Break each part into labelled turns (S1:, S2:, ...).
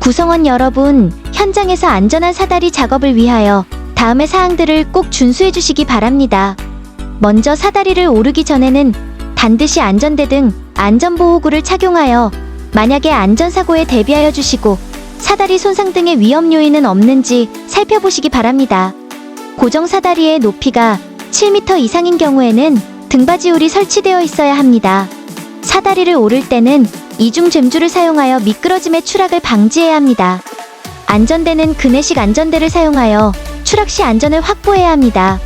S1: 구성원 여러분, 현장에서 안전한 사다리 작업을 위하여 다음의 사항들을 꼭 준수해 주시기 바랍니다. 먼저 사다리를 오르기 전에는 반드시 안전대 등 안전보호구를 착용하여 만약에 안전사고에 대비하여 주시고 사다리 손상 등의 위험 요인은 없는지 살펴보시기 바랍니다. 고정 사다리의 높이가 7m 이상인 경우에는 등받이울이 설치되어 있어야 합니다. 사다리를 오를 때는 이중 잼주를 사용하여 미끄러짐의 추락을 방지해야 합니다. 안전대는 그네식 안전대를 사용하여 추락 시 안전을 확보해야 합니다.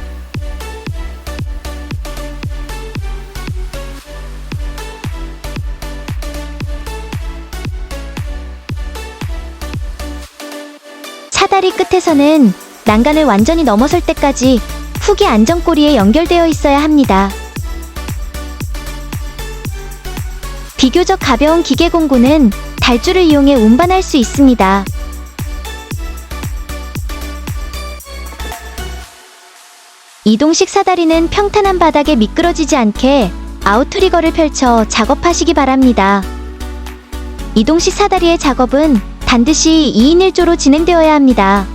S1: 사다리 끝에서는 난간을 완전히 넘어설 때까지 훅이 안전꼬리에 연결되어 있어야 합니다. 비교적 가벼운 기계 공구는 달줄을 이용해 운반할 수 있습니다. 이동식 사다리는 평탄한 바닥에 미끄러지지 않게 아웃트리거를 펼쳐 작업하시기 바랍니다. 이동식 사다리의 작업은 반드시 2인 1조로 진행되어야 합니다.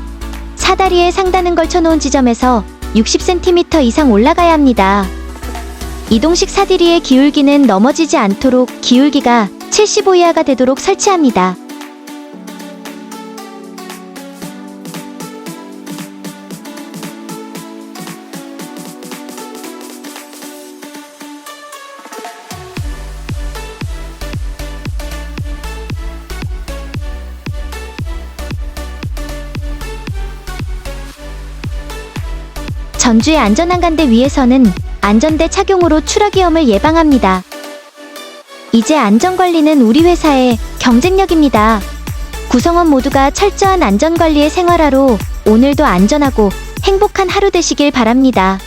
S1: 사다리에 상단은 걸쳐놓은 지점에서 60cm 이상 올라가야 합니다. 이동식 사다리의 기울기는 넘어지지 않도록 기울기가 75 이하가 되도록 설치합니다. 전주의 안전한 간대 위에서는 안전대 착용으로 추락 위험을 예방합니다. 이제 안전관리는 우리 회사의 경쟁력입니다. 구성원 모두가 철저한 안전관리의 생활하로 오늘도 안전하고 행복한 하루 되시길 바랍니다.